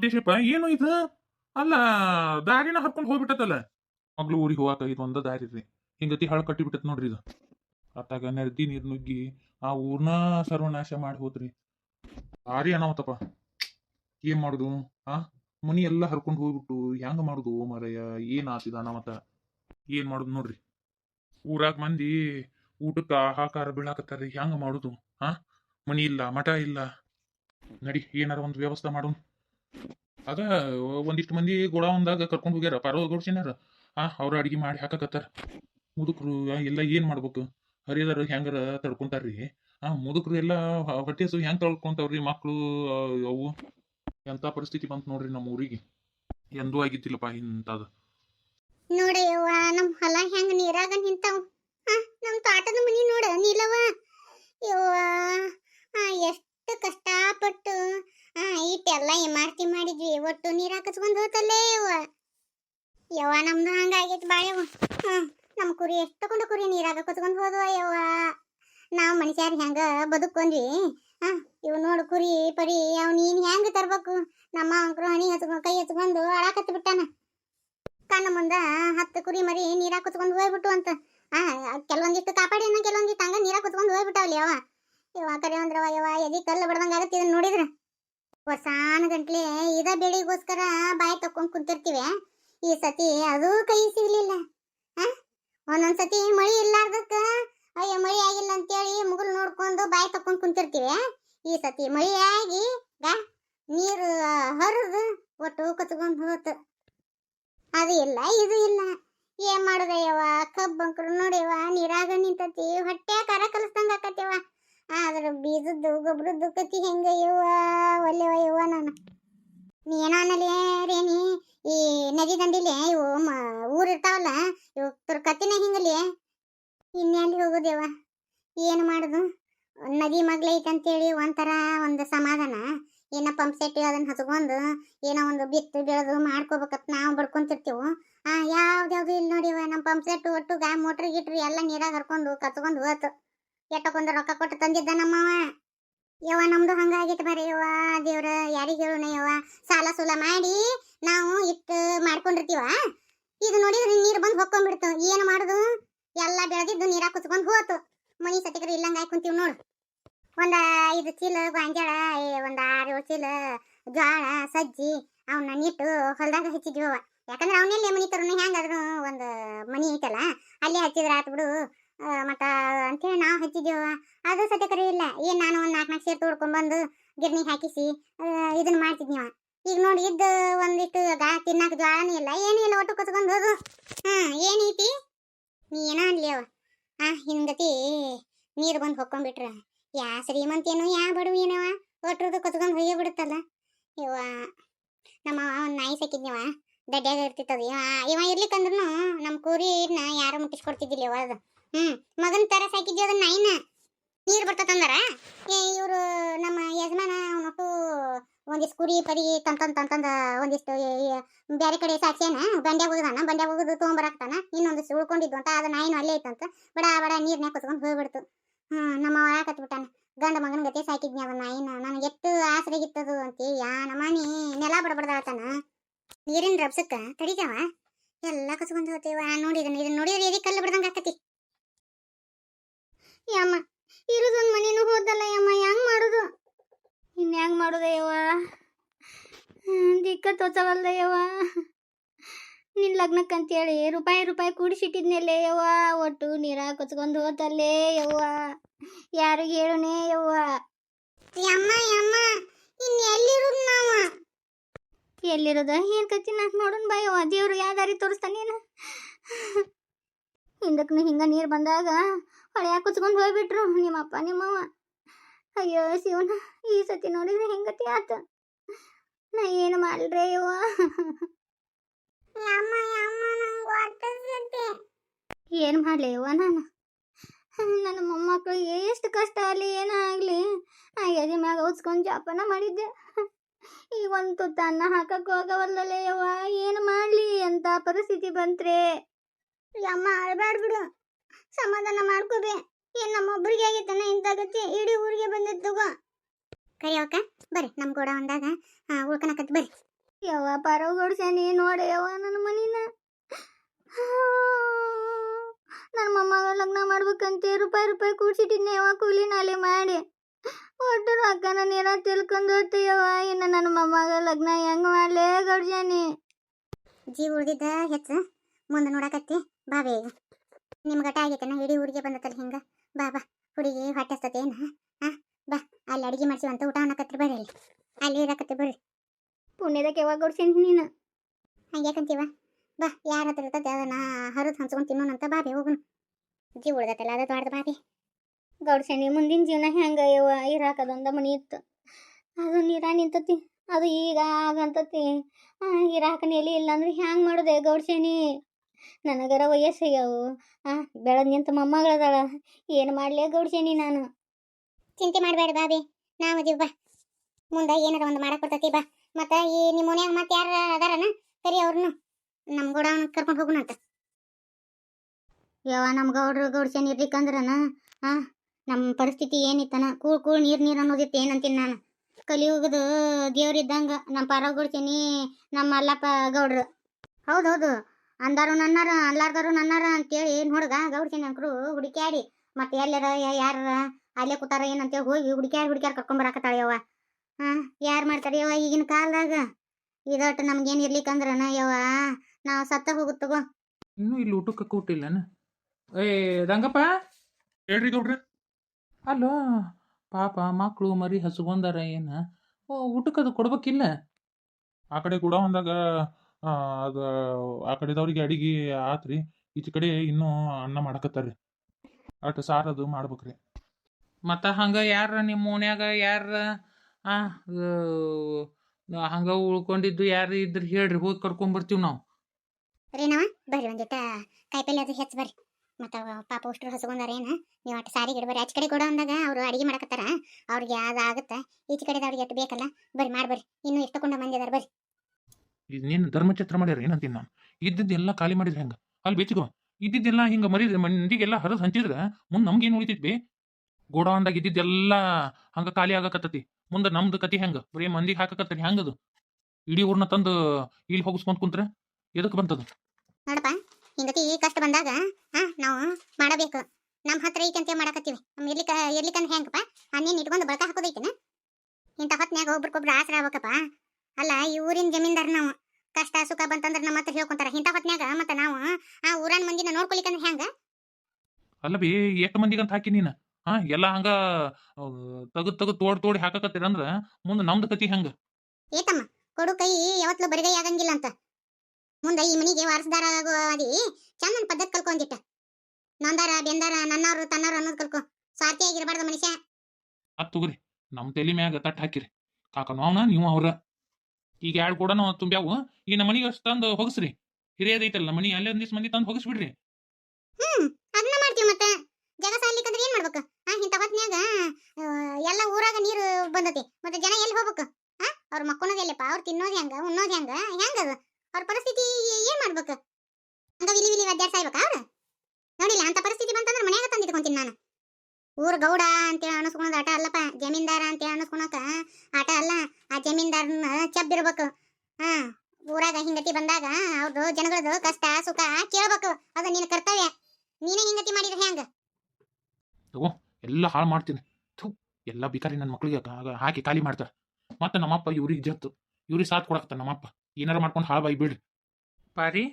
ಶಾಂತೇಶಪ್ಪ ಏನು ಇದು? ಅಲ್ಲ, ದಾರಿನ ಹರ್ಕೊಂಡು ಹೋಗ್ಬಿಟ್ಟತಲ್ಲ ಮಗ್ಳು ಊರಿಗೆ ಹೋಗಾಕ ಇದು ಒಂದ ದಾರಿ ರೀ. ಹಿಂಗತಿ ಹಾಳು ಕಟ್ಟಿ ಬಿಟ್ಟತ್ ನೋಡ್ರಿ ಇದು. ಅತ್ತಾಗ ನೆರದಿ ನೀರ್ ನುಗ್ಗಿ ಆ ಊರ್ನ ಸರ್ವನಾಶ ಮಾಡಿ ಹೋದ್ರಿ. ಭಾರಿ ಅನಾಹುತಪ್ಪ ಏನ್ ಮಾಡುದು? ಆ? ಮನಿ ಎಲ್ಲ ಹರ್ಕೊಂಡು ಹೋಗ್ಬಿಟ್ಟು ಹೆಂಗ ಮಾಡುದು ಮರಯ್ಯ ಏನ್ ಆತಿದ ಅನಾಹುತ ಏನ್ ಮಾಡುದು ನೋಡ್ರಿ? ಊರಾಗ ಮಂದಿ ಊಟಕ್ಕ ಆಹಾಕಾರ ಬೀಳಾಕತ್ತಾರ ಹೆಂಗ ಮಾಡುದು? ಆ? ಮನಿ ಇಲ್ಲ, ಮಠ ಇಲ್ಲ. ನಡಿ, ಏನಾರ ಒಂದು ವ್ಯವಸ್ಥೆ ಮಾಡೋಣ. ಅದ, ಒಂದಿಷ್ಟು ಮಂದಿ ಗೋಡಾವಂದಾಗ ಕರ್ಕೊಂಡು ಹೋಗ್ಯಾರ ಪಾರ್ವಗೌಡ್ಸಿನಾರ ಆ, ಅವ್ರ ಅಡಿಗೆ ಮಾಡಿ ಹಾಕಕತ್ತಾರ. ಮುದುಕರು ಎಲ್ಲ ಏನ್ ಮಾಡ್ಬೇಕು? ಹರಿಯದಾರ ಹೆಂಗಾರ ತಡ್ಕೊಂತಾರ್ರಿ? ಆ, ಮುದುಕರು ಎಲ್ಲ ಹೊಟ್ಟೆ ಹಸು ಹೆಂಗ್ ತಡ್ಕೊಂತಾವ್ರಿ ಮಕ್ಕಳು ಅವು? ಎಂತ ಪರಿಸ್ಥಿತಿ ಬಂತು ನೋಡ್ರಿ ನಮ್ಮ ಊರಿಗೆ. ಎಂದೂ ಆಗಿದ್ದಿಲ್ಲಪ್ಪ ಇಂಥದ್ದು. ನೋಡಿ ನಮ್ಮ ಹೊಲ ಹೆಂಗ್ ನೀರಾಗ ನಿಂತಾವ ನಮ್ ತೋಟದ ಮನಿ ನೋಡ ನೀಲವ ಯವ್ವ ಆ, ಎಷ್ಟು ಕಷ್ಟಪಟ್ಟು ಆ, ಇಟ್ಟೆಲ್ಲ ಇಮಾರ್ತಿ ಮಾಡಿದ್ವಿ ಹಾಕಿಸ್ಕೊಂಡ್ ಹೋತಲ್ಲೇ ಯವ್ವ ಯವ್ವ, ನಮ್ದು ಹಂಗಾಗೈತಿ ಬಾಯವ್ವ ಹ್ಮ್ ನಮ್ಮ ಕುರಿ ಎಷ್ಟು ತಗೊಂಡು ಕುರಿ ನೀರಾಗ ಕುತ್ಕೊಂಡ್ ಹೋದ್ವ ಯವ್ವ. ನಾವ್ ಮನುಷ್ಯರ್ ಹೆಂಗ ಬದುಕೊಂಡ್ವಿ ಆ ಇವ್ ನೋಡು ಕುರಿ ಪರಿ, ಅವ್ ನೀನ್ ಹೆಂಗ ತರ್ಬೇಕು? ನಮ್ಮ ಅಂಕರು ಹಣಿ ಹಚ್ಕೊಂಡ್, ಕೈ ಹಚ್ಕೊಂಡು ಅಳಾಕತ್ತಿ ಬಿಟ್ಟಾನ. ಕಣ್ಣ ಮುಂದ ಹತ್ತು ಕುರಿ ಮರಿ ನೀರಾಗ ಕುತ್ಕೊಂಡು ಹೋಗ್ಬಿಟ್ಟು ಅಂತ. ಆ ಕೆಲವೊಂದಿಷ್ಟು ಕಾಪಾಡಿ ಕೆಲವೊಂದಿಷ್ಟು ಹಂಗ ನೀರಾಗ ಕುತ್ಕೊಂಡು ಹೋಗ್ಬಿಟ್ಟಾವಲ್ಲಿ ಯಾವ ಯವ ಕರೆ ಅಂದ್ರವ ಯವ ಎದಿ ಕಲ್ಲು ಬಡ್ದಂಗ ಆಗತ್ತೆ ಇದನ್ನ ನೋಡಿದ್ರ? ಹೊಸಾನ ಗಂಟ್ಲೆ, ಇದ ಬೆಳಿಗೋಸ್ಕರ ಬಾಯಿ ತಕ್ಕೊಂಡು ಕುಂತಿರ್ತೀವಿ. ಈ ಸತಿ ಅದು ಕೈ ಸಿಗ್ಲಿಲ್ಲ. ಆ ಒಂದೊಂದ್ ಸತಿ ಮಳಿ ಇರ್ಲಾರ್ದಕ್ಕ, ಅಯ್ಯ, ಮಳಿ ಆಗಿಲ್ಲ ಅಂತೇಳಿ ಮುಗುಲ್ ನೋಡ್ಕೊಂಡು ಬಾಯಿ ತಕ್ಕೊಂಡು ಕುಂತಿರ್ತೀವಿ. ಈ ಸತಿ ಮಳಿ ಆಗಿ, ಗಾ, ನೀರು ಹರಿದು ಒಟ್ಟು ಕತ್ಕೊಂಡು ಹೋತು. ಅದು ಇಲ್ಲ, ಇದು ಇಲ್ಲ. ಏನ್ ಮಾಡುದಯ್ಯವ ಕಬ್ಬಂಕರು ನೋಡಿವ ನೀರಾಗ ನಿಂತತಿ, ಹೊಟ್ಟೆ ಕರ ಬೀಜದ್ದು ಗೊಬ್ಬರದ್ದು ಕತಿ ಹೆಂಗ ಇವ ಒಲ್ಲೆವ ನಾನು. ನೀ ಏನೋ ಅನ್ನಲಿ ರೇಣಿ ಈ ನದಿ ದಂಡಿಲಿ ಇವು ಊರು ಇರ್ತಾವಲ್ಲ, ಇವು ಕತ್ತಿನ ಹಿಂಗಲಿ ಇನ್ನೆಲ್ಲಿ ಹೋಗೋದೇವ ಏನು ಮಾಡುದು? ನದಿ ಮಗ್ಲೈತೆ ಅಂತೇಳಿ ಒಂಥರ ಒಂದು ಸಮಾಧಾನ. ಏನ ಪಂಪ್ ಸೆಟ್ ಅದನ್ನ ಹಚ್ಕೊಂಡು ಏನೋ ಒಂದು ಬಿತ್ತು ಬೆಳೆದು ಮಾಡ್ಕೋಬೇಕತ್ ನಾವು ಬಡ್ಕೊಂತಿರ್ತೀವಿ. ಆ, ಯಾವ್ದ್ಯಾವ್ದು ಇಲ್ಲಿ ನೋಡಿವ ನಮ್ಮ ಪಂಪ್ ಸೆಟ್ ಒಟ್ಟು ಗಾ ಮೋಟ್ರ್ ಗಿಟ್ರಿ ಎಲ್ಲ ನೀರಾಗ ಹರ್ಕೊಂಡು ಕತ್ಕೊಂಡು ಹೋತು. ಎಟ್ಟಕೊಂದು ರೊಕ್ಕ ಕೊಟ್ಟು ತಂದಿದ್ದ ನಮ್ಮವ ಯವ್ವ, ನಮ್ದು ಹಂಗಾಗೈತೆ ಬರೀ ಯವ್ವ. ದೇವ್ರ ಯಾರಿಗೆ ಹೇಳೋಣ ಯವ್ವ. ಸಾಲ ಸೂಲ ಮಾಡಿ ನಾವು ಇಟ್ಟು ಮಾಡ್ಕೊಂಡಿರ್ತೀವ. ಇದು ನೋಡಿದ್ರೆ ನೀರು ಬಂದು ಹೊಕ್ಕೊಂಡ್ಬಿಡ್ತು ಏನು ಮಾಡುದು? ಎಲ್ಲ ಬೆಳೆದಿದ್ದು ನೀರ ಕುತ್ಕೊಂಡು ಹೋತು. ಮನಿ ಸತಿಗರು ಇಲ್ಲಂಗ ಕುಂತೀವಿ ನೋಡು. ಒಂದ ಐದು ಚೀಲ ಗಾಂಜಾಳ ಒಂದ್ ಆರು ಏಳು ಚೀಲ ಜ್ವಾಳ, ಸಜ್ಜಿ ಅವನ್ನ ನಿಟ್ಟು ಹೊಲ್ದಾಗ ಹಚ್ಚಿದ್ವಿ ಅವ ಯಾಕಂದ್ರೆ ಅವನೆಲ್ಲೇ ಮನಿ ತರುನು ಹೆಂಗಾದ್ರು ಒಂದು ಮನಿ ಐತಲ್ಲ, ಅಲ್ಲೇ ಹಚ್ಚಿದ್ರ ಆತ್ ಬಿಡು. ಮತ್ತ ಅಂತೇಳಿ ನಾವು ಹಚ್ಚಿದ್ದೇವ ಅದು ಸತ್ಯ ಕರೆ ಇಲ್ಲ. ಏನು ನಾನು ಒಂದು ನಾಲ್ಕು ನಾಲ್ಕು ಸೇರ್ ತೋಡ್ಕೊಂಡ್ಬಂದು ಗಿರ್ನಿಗೆ ಹಾಕಿಸಿ ಇದನ್ನ ಮಾಡ್ತಿದ್ನಿವ. ಈಗ ನೋಡಿ ಇದ್ದು ಒಂದಿಷ್ಟು ಗಾ ತಿನ್ನಕ್ಕೆ ಜ್ವಾಳನೂ ಇಲ್ಲ. ಏನೂ ಇಲ್ಲ, ಒಟ್ಟು ಕತ್ಕೊಂಡು ಹೋದು ಹಾಂ ಏನೈತಿ ನೀ ಏನೋ ಅನ್ಲಿ ಅವ ಆ ಹಿಂಗತಿ ನೀರು ಬಂದು ಹೊಕ್ಕೊಂಡ್ಬಿಟ್ರ ಯಾ ಶ್ರೀಮಂತ ಏನು, ಯಾ ಬಡವ ಏನವ ಒಟ್ರದ್ದು ಕತ್ಕೊಂಡು ಹೋಗಿ ಬಿಡುತ್ತಲ್ಲ. ಇವ ನಮ್ಮ ಒಂದು ನಾಯಿ ಸಾಕಿದ್ನಿವ ದಡ್ಡ್ಯಾಗ ಇರ್ತಿತ್ತದ. ಇವ ಇರ್ಲಿಕ್ಕಂದ್ರೂ ನಮ್ಮ ಕೂರಿನ ಯಾರು ಮುಟ್ಟಿಸ್ಕೊಡ್ತಿದ್ದಿಲ್ಲ ಇವ ಅದು. ಹ್ಮ್, ಮಗನ್ ತರ ಸಾಕಿದ್ಯೋ ಅದನ್ನ ನಾಯಿನ? ನೀರು ಏ, ಇವರು ನಮ್ಮ ಯಜಮಾನ ಅವನೊಟ್ಟು ಒಂದಿಷ್ಟು ಕುರಿ, ಪರಿ ತಂತಂದ್ ತಂತಂದ ಒಂದಿಷ್ಟು ಬೇರೆ ಕಡೆ ಸಾಕ್ಸ್ಯಾನ? ಬಂಡ್ಯಾಗ ಹೋಗದಾನ? ಬಂಡ್ಯಾಗ ಹೋಗುದು ತೊಗೊಂಬರಾಕ್ತಾನ? ಇನ್ನೊಂದಿಷ್ಟು ಉಳ್ಕೊಂಡಿದ್ದು ಅಂತ ಅದ ನಾಯಿನೂ ಅಲ್ಲೇ ಐತಂತ. ಬಡ ಬಡ, ನೀರ್ನ್ಯಾಗ ಕುತ್ಕೊಂಡು ಹೋಗ್ಬಿಡ್ತು. ಹ್ಮ್, ನಮ್ಮ ಹಾಕತ್ಬಿಟ್ಟಾನ ಗಂಡ ಮಗನ ಗತೆ ಸಾಕಿದ್ನಿ ಅದ ನಾಯಿನ? ನನಗೆ ಎಷ್ಟು ಆಸರೆಗಿತ್ತದು ಅಂತೇಳಿ ಯಾ ನಮಾನಿ ನೆಲ ಬಡಬಡ್ದಾಳತಾನ ನೀರಿನ ರಬ್ಸಕ್ಕ ತಡಿತಾವ? ಎಲ್ಲ ಕಸ್ಕೊಂಡು ಹೋಗ್ತೇವ. ನೋಡಿದನ. ಇದನ್ನ ನೋಡಿದ್ರೆ ಎದಿ ಕಲ್ಲು ಬಿಡ್ದಂಗ ಆಕತಿ ಯಮ್ಮ ಇರೋದೊಂದು ಮನೇನು ಹೋದಲ್ಲ ಯಮ್ಮ ಹೆಂಗ್ ಮಾಡೋದು? ಇನ್ನು ಹೆಂಗ್ ಮಾಡೋದಯ್ಯವ ದಿಕ್ಕ ತೋಚವಲ್ದಯ್ಯವ ನಿನ್ನ ಲಗ್ನಕ್ಕಂತೇಳಿ ರೂಪಾಯಿ ರೂಪಾಯಿ ಕೂಡಿಸಿಟ್ಟಿದ್ನಲ್ಲೇ ಯವ್ವ ಒಟ್ಟು ನೀರಾಗ ಕೊಚ್ಕೊಂಡು ಹೋತಲ್ಲೇ ಯವ್ವ. ಯಾರಿಗೆ ಹೇಳುನೇ ಯವ್ವ? ಯಮ್ಮ ಯಮ್ಮ ಇನ್ ಎಲ್ಲಿರೋದು ನಾವ? ಎಲ್ಲಿರೋದು? ಏನು ಕತ್ತಿ ನಾ ನೋಡೋಣ ಬಾಯವ್ವ ದೇವ್ರು ಯಾವ ದಾರಿ ತೋರಿಸ್ತಾನೇನು ಹಿಂದಕ್ಕೂ ಹಿಂಗ ನೀರು ಬಂದಾಗ ಹೊಳ್ಯಾಗ ಕುಚ್ಕೊಂಡು ಹೋಗ್ಬಿಟ್ರು ನಿಮ್ಮಪ್ಪ ನಿಮ್ಮವ್ವ. ಅಯ್ಯೋ ಶಿವನ ಈ ಸತಿ ನೋಡಿದ್ರೆ ಹೆಂಗತಿ ಆತ? ನಾ ಏನು ಮಾಡ್ರೆ ಯವ್ವ ಏನು ಮಾಡಲಿ ಯವ್ವ ನಾನು? ನನ್ನ ಮೊಮ್ಮಕ್ಕಳಿಗೆ ಎಷ್ಟು ಕಷ್ಟ ಆಗಲಿ ಏನಾಗಲಿ ಆ ಎದೆ ಮ್ಯಾಗ ಉಚ್ಕೊಂಡು ಜಾಪನ ಮಾಡಿದ್ದೆ. ಈಗ ಒಂದು ತುತ್ತ ಅನ್ನ ಹಾಕಕ್ಕೆ ಹೋಗವಲ್ಲಲೇ ಯವ್ವ ಏನು ಮಾಡಲಿ ಅಂತ ಪರಿಸ್ಥಿತಿ ಬಂತ್ರೆ? ಅಮ್ಮ ಅಳ್ಬೇಡ ಬಿಡು. ಸಮಾಧಾನ ಮಾಡ್ಕೋಬೇ. ಏನ್ ನಮ್ಮೊಬ್ರಿಗೆ ಆಗಿತ್ತಾನ ಇಂಥ ಇಡೀ ಊರಿಗೆ ಬಂದಿದ್ದು ಓಕೆ ಬರ್ರಿ, ನಮ್ ಗೋಡ ಒಂದಾಗ ಉಳ್ಕನಕತ್ ಬರ್ರಿ. ಯವ್ವ, ಪರವ್ ಗೌಡ್ಸೇನಿ ನೋಡಿ ಯವ್ವ ನನ್ನ ಮನಿನ. ನನ್ನ ಮೊಮ್ಮಗ ಲಗ್ನ ಮಾಡ್ಬೇಕಂತ ರೂಪಾಯಿ ರೂಪಾಯಿ ಕೂಡ್ಸಿಟ್ಟಿದ್ನೆ ಯವ್ವ ಕೂಲಿ ನಾಲೆ ಮಾಡಿ. ಒಟ್ಟು ರೊಕ್ಕನ ನೀರ ತಿಳ್ಕೊಂಡು ಯವ್ವ, ಇನ್ನು ನನ್ನ ಮೊಮ್ಮಗ ಲಗ್ನ ಹೆಂಗ್ ಮಾಡ್ಲೇ ಗೌಡ್ಜಾನಿ ಜೀವ ಉಳ್ದಿದ್ದ ಹೆಚ್ಚ, ಮುಂದೆ ನೋಡಕತ್ತಿ, ಬಾ ಬೇಗ. ನಿಮ್ ಗಟ ಆಗೈತೇನ ಇಡೀ ಊರಿಗೆ ಬಂದತ್ತಲ್ಲ ಹಿಂಗ? ಬಾ ಬಾ. ಹುಡುಗಿ ಹೊಟ್ಟೆ ಹಸ್ತತೇನ ಹಾ ಬಾ. ಅಲ್ಲಿ ಅಡಿಗೆ ಮಾಡ್ಸಿವಂತ ಊಟ ಅನ್ನಕತ್ರಿ ಬರ್ರಿ ಅಲ್ಲಿ. ಅಲ್ಲಿ ಇರಕತ್ತಿ ಬರ್ರಿ. ಪುಣ್ಯದಕ್ಕೆ ಯಾವಾಗ ಗೌಡ್ಸೇನಿ ನೀನು. ಹಂಗ್ಯಾಕಂತೀವ ಬಾ ಯಾರ ಹತ್ರ ಇರ್ತದೆ ಅದನ್ನ ಹರಿದು ಹಂಚ್ಕೊಂಡು ತಿನ್ನೋಣಂತ ಬಾ ಬೇ ಹೋಗುನು. ಜೀವ ಉಳ್ದತ್ತಲ್ಲ ಅದು ದೊಡ್ಡ ಬಾಬಿ ಬೇ ಗೌಡ್ಸೇನಿ ಮುಂದಿನ ಜೀವನ ಹೆಂಗ ಇರಾಕದೊಂದ ಮನಿ ಇತ್ತು. ಅದು ನೀರ ನಿಂತತಿ ಅದು ಈಗ ಆಗಂತತಿ. ಇರಾಕನ ಎಲ್ಲಿ ಇಲ್ಲ ಅಂದ್ರೆ ಹ್ಯಾಂಗ ಮಾಡೋದೆ ಗೌಡ್ಸೇನಿ? ನನಗರ ವಯಸ್ಸಾಗ್ಯಾವು ಆ ಬೆಳೆದ್ ನಿಂತ ಮೊಮ್ಮಗಳದಾಳ. ಏನು ಮಾಡ್ಲೇ ಗೌಡ್ಸೇನಿ ನಾನು? ಚಿಂತೆ ಮಾಡಬೇಡ ಬಾಬಿ. ನಾವು ಅದೀವಿ ಬಾ. ಮುಂದೆ ಏನಾರ ಒಂದು ಮಾಡಕ್ ಬರ್ತೈತಿ ಬಾ. ಮತ್ತೆ ಈ ನಿಮ್ಮ ಮನ್ಯಾಗ ಮತ್ತೆ ಯಾರ ಅದಾರನ? ಕರಿ ಅವ್ರನ್ನು ನಮ್ಮ ಗೌಡ ಕರ್ಕೊಂಡು ಹೋಗುಣಂತ ಯಾವ ನಮ್ಮ ಗೌಡ್ರು ಗೌಡ್ಸೇನಿ ಇರ್ಲಿಕ್ಕಂದ್ರನ ಆ ನಮ್ಮ ಪರಿಸ್ಥಿತಿ ಏನಿತ್ತನ? ಕೂಳ್ ಕೂಳ್ ನೀರು ನೀರು ಅನ್ನೋದಿತ್ತು ಏನಂತೀನಿ ನಾನು. ಕಲಿಯುಗದ ದೇವ್ರಿದ್ದಂಗ ನಮ್ಮ ಪಾರ ಗೌಡ್ಸೇನಿ ನಮ್ಮ ಅಲ್ಲಪ್ಪ ಗೌಡ್ರು. ಹೌದೌದು ಅಂದಾರು ನನ್ನಾರ ಅಲ್ಲಾರ್ದಾರು ನನ್ನಾರ ಅಂತೇಳಿ ನೋಡ್ಗ ಗೌಡ್ಸೇನಿ ಅಂಕರು ಹುಡುಕ್ಯಾಡಿ ಮತ್ತೆ ಎಲ್ಲಾರ ಯಾರ ಅಲ್ಲೇ ಕೂತಾರ ಏನಂತೇಳಿ ಹೋಗಿ ಹುಡುಕ್ಯಾರ ಹುಡುಕ್ಯಾರ ಕರ್ಕೊಂಬರಾಕತ್ತಾಳ ಯವ್ವ. ಹಾ ಯಾರು ಮಾಡ್ತಾರೆ ಯವ್ವ ಈಗಿನ ಕಾಲದಾಗ? ಇದಟ್ಟು ನಮ್ಗೇನು ಇರ್ಲಿಕ್ಕಂದ್ರನ ಯವ್ವ? ನಾವು ಸತ್ತ ಹೋಗುತ್ತಗೋ ಇನ್ನೂ ಇಲ್ಲಿ ಊಟಕ್ಕೆ ಕೂಟಿಲ್ಲನ ಏ ರಂಗಪ್ಪ? ಹೇಳ್ರಿ ಗೌಡ್ರ. ಅಲ್ಲೋ ಪಾಪ ಮಕ್ಕಳು ಮರಿ ಹಸುಗೊಂದಾರ ಏನ? ಓ ಊಟಕ್ಕೆ ಅದು ಕೊಡ್ಬೇಕಿಲ್ಲ? ಆ ಕಡೆ ಕೂಡ ಒಂದಾಗ ಅದು, ಆ ಕಡೆದವ್ರಿಗೆ ಅಡಿಗೆ ಆತ್ರಿ. ಈಚೆ ಕಡೆ ಇನ್ನೂ ಅನ್ನ ಮಾಡಕತ್ತಾರ್ರಿ. ಅಟ್ ಸಾರದು ಮಾಡ್ಬೇಕ್ರಿ. ಮತ್ತು ಹಂಗೆ ಯಾರ ನಿಮ್ಮ ಓಣ್ಯಾಗ ಯಾರ ಹಂಗೆ ಉಳ್ಕೊಂಡಿದ್ದು ಯಾರು ಇದ್ರ ಹೇಳ್ರಿ, ಹೋಗಿ ಕರ್ಕೊಂಬರ್ತೀವಿ ನಾವು. ರೀನವ ಬರ್ರಿ ಒಂದಿಟ ಕಾಯಿಪಲ್ಲೆ ಅದು ಹೆಚ್ಚು ಬರ್ರಿ. ಮತ್ತು ಪಾಪ ಅಷ್ಟ್ರು ಹಸ್ಕೊಂಡಾರ ಏನ, ನೀವು ಅಟ್ಟು ಸಾರಿಗೆ ಇಡ್ಬರ್ರಿ ಆಚೆ ಕಡೆ ಕೊಡೋ ಅಂದಾಗ ಅವರು ಅಡಿಗೆ ಮಾಡಕತ್ತಾರ. ಅವ್ರಿಗೆ ಅದು ಆಗುತ್ತೆ, ಈಚೆ ಕಡೆದ ಅವ್ರಿಗೆ ಎಷ್ಟು ಬೇಕಲ್ಲ ಬರ್ರಿ ಮಾಡ್ಬರ್ರಿ. ಇನ್ನೂ ಕೊಂಡ ಮಂದಿ ಅದಾರ ಬರ್ರಿ. ನೀನು ಧರ್ಮಛತ್ರ ಮಾಡ್ಯಾರ ಏನಂತೀನಿ ನಾನು ಇದ್ದಿದ್ದೆಲ್ಲ ಖಾಲಿ ಮಾಡಿದ್ರೆ ಹೆಂಗ? ಅಲ್ಲಿ ಬೆಚ್ಕೋ ಇದ್ದಿದ್ದೆಲ್ಲ ಹಿಂಗೆ ಮರಿದ್ರೆ ಮಂದಿಗೆಲ್ಲ ಹರಿದು ಹಂಚಿದ್ರೆ ಮುಂದೆ ನಮ್ಗೇನು ಉಳಿತೈತಿ ಗೋಡೌನ್ದಾಗ ಇದ್ದಿದ್ದೆಲ್ಲ ಹಂಗ ಖಾಲಿ ಆಗಕತ್ತತಿ. ಮುಂದೆ ನಮ್ದು ಕತಿ ಹೆಂಗ? ಬರೀ ಮಂದಿಗೆ ಹಾಕಕತ್ತರಿ ಹೆಂಗದು ಇಡೀ ಊರ್ನ ತಂದು ಇಲ್ಲಿ ಹೋಗಿಸ್ಕೊಂತ ಕುಂತ್ರೆ ಎದಕ್ಕೆ ಬಂತದು? ನೋಡಪ್ಪ ಹಿಂಗತಿ ಕಷ್ಟ ಬಂದಾಗ ನಾವು ಮಾಡಬೇಕು. ನಮ್ಮ ಹತ್ರ ಐತೆ ಮಾಡಕತ್ತೀವಿ. ನಮ್ಮ ಇರ್ಲಿಕ್ಕ ಇರ್ಲಿಕ್ಕಂದ್ರೆ ಹೆಂಗಪ್ಪ? ಅನ್ನೇನು ಇಟ್ಕೊಂಡು ಬಳಕ ಹಾಕೋದೈತಿನ? ಇಂಥ ಹೊತ್ನ್ಯಾಗ ಒಬ್ರಿಗೊಬ್ರು ಆಸರ ಆಗ್ಬೇಕಪ್ಪ. ಅಲ್ಲ ಈ ಊರಿನ ಜಮೀನ್ದಾರ ನಾವು. ಕಷ್ಟ ಸುಖ ಬಂತಂದ್ರೆ ನಮ್ಮ ಹತ್ರ ಹೇಳ್ಕೊಂತಾರ. ಇಂತ ಹೊತ್ನ್ಯಾಗ ಮತ್ತೆ ನಾವು ಆ ಊರನ್ ಮಂದಿನ ನೋಡ್ಕೊಲಿಕ್ಕಂದ್ರೆ ಹೆಂಗ? ಅಲ್ಲ ಬಿ ಎಷ್ಟು ಮಂದಿಗಂತ ಹಾಕಿ ನೀನು? ಹಾ ಎಲ್ಲ ಹಂಗ ತಗದ್ ತಗದ್ ತೋಡ್ ತೋಡಿ ಹಾಕಕತ್ತೀರ ಅಂದ್ರ ಮುಂದೆ ನಮ್ದು ಕತಿ ಹೆಂಗ? ಏತಮ್ಮ ಕೊಡು ಕೈ ಯಾವತ್ಲೂ ಬರಿಗೈ ಆಗಂಗಿಲ್ಲ ಅಂತ. ಮುಂದೆ ಈ ಮನಿಗೆ ವಾರಸದಾರ ಆಗೋ ಅದಿ ಚಂದನ್ ಪದ್ಧತಿ ಕಲ್ಕೊಂಡಿಟ್ಟ ನಂದಾರ ಬೆಂದಾರ ನನ್ನವ್ರು ತನ್ನವ್ರು ಅನ್ನೋದು ಕಲ್ಕೊ. ಸ್ವಾರ್ಥಿ ಆಗಿರಬಾರ್ದು ಮನುಷ್ಯ. ಅದು ತಗೋರಿ ನಮ್ಮ ತಲೆ ಮ್ಯಾಗ ತಟ್ಟ ಹಾಕಿರಿ. ಕಾಕ ಅವನ ನೀವು ಅವ್ರ. ಈಗ ಎರಡು ಕೂಡ ನಾವು ತುಂಬ್ಯಾವು. ಈಗ ನಮ್ಮ ಮನೆಗೆ ಅಷ್ಟು ತಂದು ಹೋಗಿಸ್ರಿ. ಹಿರಿಯದೈತಲ್ಲ ನಮ್ಮ ಮನೆ ಅಲ್ಲೇ ಒಂದಿಷ್ಟು ಮಂದಿ ತಂದು ಹೋಗಿಸ್ಬಿಡ್ರಿ. ಹ್ಮ್, ಅದನ್ನ ಮಾಡ್ತೀವಿ ಮತ್ತೆ. ಜಗ ಸಾಲಿಕ್ಕಂದ್ರೆ ಏನ್ ಮಾಡ್ಬೇಕು? ಆ, ಇಂಥ ಹೊತ್ನ್ಯಾಗ ಎಲ್ಲ ಊರಾಗ ನೀರು ಬಂದತಿ. ಮತ್ತೆ ಜನ ಎಲ್ಲಿ ಹೋಗ್ಬೇಕು? ಆ, ಅವ್ರ ಮಕ್ಕೊಳೋದು ಎಲ್ಲಪ್ಪ ಅವ್ರು ತಿನ್ನೋದು ಹೆಂಗ? ಉಣ್ಣೋದು ಹೆಂಗ? ಹೆಂಗದು ಅವ್ರ ಪರಿಸ್ಥಿತಿ ಏನ್ ಮಾಡ್ಬೇಕು? ಹಂಗ ವಿಲಿ ವಿಲಿ ಒದ್ದಾಡ್ ಸಾಯ್ಬೇಕ ಅವ್ರು? ನೋಡಿಲ್ಲ, ಅಂತ ಪರಿಸ್ಥಿತಿ ಬಂತಂದ್ರೆ ಮನ್ಯಾಗ ತಂದಿಟ್ಕೊಂತೀನಿ ನಾನು. ಊರ್ ಗೌಡ ಅಂತೇಳಿ ಅನಿಸ್ಕೊಳೋದು ಆಟ ಅಲ್ಲಪ್ಪ ಜಮೀನ್ದಾರ ಅಂತೇಳಿ ಅನಿಸ್ಕೊಳಕ ಆಟ ಅಲ್ಲ. ಆ ಜಮೀನ್ದಾರನ ಚಬ್ಬಿರ್ಬೇಕು ಹಾ ಊರಾಗ ಹಿಂಗತಿ ಬಂದಾಗ ಅವ್ರದ್ದು ಜನಗಳದ್ದು ಕಷ್ಟ ಸುಖ ಕೇಳ್ಬೇಕು. ಅದು ನಿನ್ನ ಕರ್ತವ್ಯ. ನೀನೇ ಹಿಂಗತಿ ಮಾಡಿದ್ರೆ ಹೆಂಗ? ಎಲ್ಲ ಹಾಳು ಮಾಡ್ತೀನಿ. ಥು ಎಲ್ಲ ಬಿಕಾರಿ ನನ್ನ ಮಕ್ಳಿಗೆ ಹಾಕಿ ಖಾಲಿ ಮಾಡ್ತಾರೆ ಮತ್ತೆ ನಮ್ಮಪ್ಪ ಇವ್ರಿಗೆ ಜತ್ತು ಇವ್ರಿಗೆ ಸಾಥ್ ಕೊಡಕತ್ತ ನಮ್ಮಪ್ಪ. ಏನಾರ ಮಾಡ್ಕೊಂಡು ಹಾಳು ಬಾಯಿ ಬಿಡ್ರಿ. ಪಾರಿ?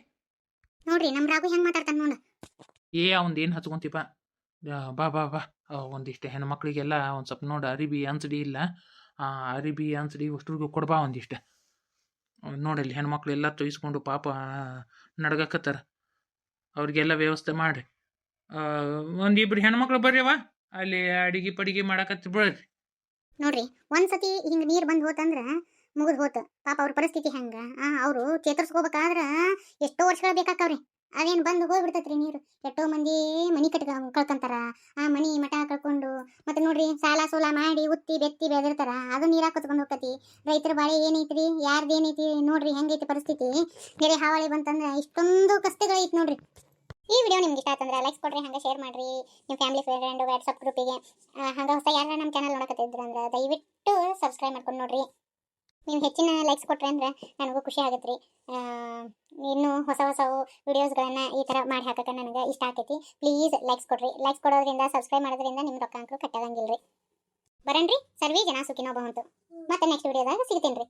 ನೋಡ್ರಿ ನಮ್ಮ ರಾಘು ಹೆಂಗ್ ಮಾತಾಡ್ತಾನೆ ನೋಡ. ಏ ಅವಂದು ಏನು ಹಚ್ಕೊಂತೀಪ ಬಾ ಬಾ ಬಾ. ಒಂದಿಷ್ಟು ಹೆಣ್ಮಕ್ಳಿಗೆಲ್ಲ ಒಂದು ಸ್ವಲ್ಪ ನೋಡಿ ಅರಿಬಿ ಅನ್ಸಡಿ ಇಲ್ಲ. ಅರಿಬಿ ಅನ್ಸಡಿ ಅಷ್ಟ್ರಿಗೂ ಕೊಡ್ಬಾ ಒಂದಿಷ್ಟು. ನೋಡಲ್ಲಿ ಹೆಣ್ಮಕ್ಳು ಎಲ್ಲ ತೊಯ್ಸ್ಕೊಂಡು ಪಾಪ ನಡ್ಗಕತ್ತಾರ. ಅವ್ರಿಗೆಲ್ಲ ವ್ಯವಸ್ಥೆ ಮಾಡಿ. ಒಂದಿಬ್ರು ಹೆಣ್ಮಕ್ಳು ಬರ್ರಿವ ಅಲ್ಲಿ ಅಡಿಗೆ ಪಡಿಗೆ ಮಾಡಕತ್ತಿ ಬಿಡ್ರಿ ನೋಡ್ರಿ, ಒಂದ್ಸತಿ ಹಿಂಗ್ ನೀರ್ ಬಂದ್ ಹೋತಂದ್ರ ಮುಗಿದ್ ಹೋತ. ಪಾಪ ಅವ್ರ ಪರಿಸ್ಥಿತಿ ಹೆಂಗ? ಅವ್ರು ಚೇತರಿಸ್ಕೋಬೇಕಾದ್ರ ಎಷ್ಟೋ ವರ್ಷಗಳ ಬೇಕಾಕವ್ರಿ. ಅದೇನ್ ಬಂದು ಹೋಗ್ಬಿಡ್ತೈತ್ರಿ ನೀರು. ಎಷ್ಟೋ ಮಂದಿ ಮನಿ ಕಟ್ಕ ಕಳ್ಕೊಂತಾರ. ಆ ಮನಿ ಮಠ ಕಳ್ಕೊಂಡು ಮತ್ತೆ ನೋಡ್ರಿ ಸಾಲ ಸೂಲ ಮಾಡಿ ಉತ್ತಿ ಬೆತ್ತಿ ಬೆದರ್ತಾರ ಅದು ನೀರಾಗ ಕುತ್ಕೊಂಡು ಹೋಗ್ತತಿ. ರೈತರ ಬಾಳೆ ಏನೈತ್ರಿ? ಯಾರ್ದು ಏನೈತಿ? ನೋಡ್ರಿ ಹೆಂಗೈತಿ ಪರಿಸ್ಥಿತಿ. ಬೇರೆ ಹಾವಳಿ ಬಂತಂದ್ರ ಇಷ್ಟೊಂದು ಕಷ್ಟಗಳೈತಿ ನೋಡ್ರಿ. ಈ ವಿಡಿಯೋ ನಿಮ್ಗೆ ಇಷ್ಟ ಆಯ್ತಂದ್ರೆ ಲೈಕ್ಸ್ ಕೊಡ್ರಿ, ಹಂಗೆ ಶೇರ್ ಮಾಡ್ರಿ. ನಿಮ್ಮ ಫ್ಯಾಮಿಲಿ ಫ್ರೆಂಡ್ ವಾಟ್ಸಪ್ ಗ್ರೂಪಿಗೆ ಹಂಗೆ ಹೊಸ ಯಾರು ನಮ್ಮ ಚಾನಲ್ ನೋಡಕತ್ತಿದ್ರು ಅಂದ್ರೆ ದಯವಿಟ್ಟು ಸಬ್ಸ್ಕ್ರೈಬ್ ಮಾಡ್ಕೊಂಡು ನೋಡ್ರಿ. ನೀವು ಹೆಚ್ಚಿನ ಲೈಕ್ಸ್ ಕೊಟ್ರೆ ಅಂದ್ರೆ ನನಗೂ ಖುಷಿ ಆಗತ್ತೆ ರೀ ಇನ್ನೂ ಹೊಸ ಹೊಸ ವಿಡಿಯೋಸ್ಗಳನ್ನ ಈ ಥರ ಮಾಡಿ ಹಾಕಕ್ಕೆ ನನಗೆ ಇಷ್ಟ ಆಕೈತಿ. ಪ್ಲೀಸ್ ಲೈಕ್ಸ್ ಕೊಡ್ರಿ. ಲೈಕ್ಸ್ ಕೊಡೋದ್ರಿಂದ ಸಬ್ಸ್ಕ್ರೈಬ್ ಮಾಡೋದ್ರಿಂದ ನಿಮ್ಮ ರೊಕ್ಕ ಅಂಕರು ಕಟ್ಟದಂಗಿಲ್ಲ ರೀ ಬರಣ್ರಿ ಸರ್ವೇ ಜನ ಸುಖಿನೋ ಮತ್ತೆ ನೆಕ್ಸ್ಟ್ ವಿಡಿಯೋದಾಗ ಸಿಗ್ತೀನಿ ರೀ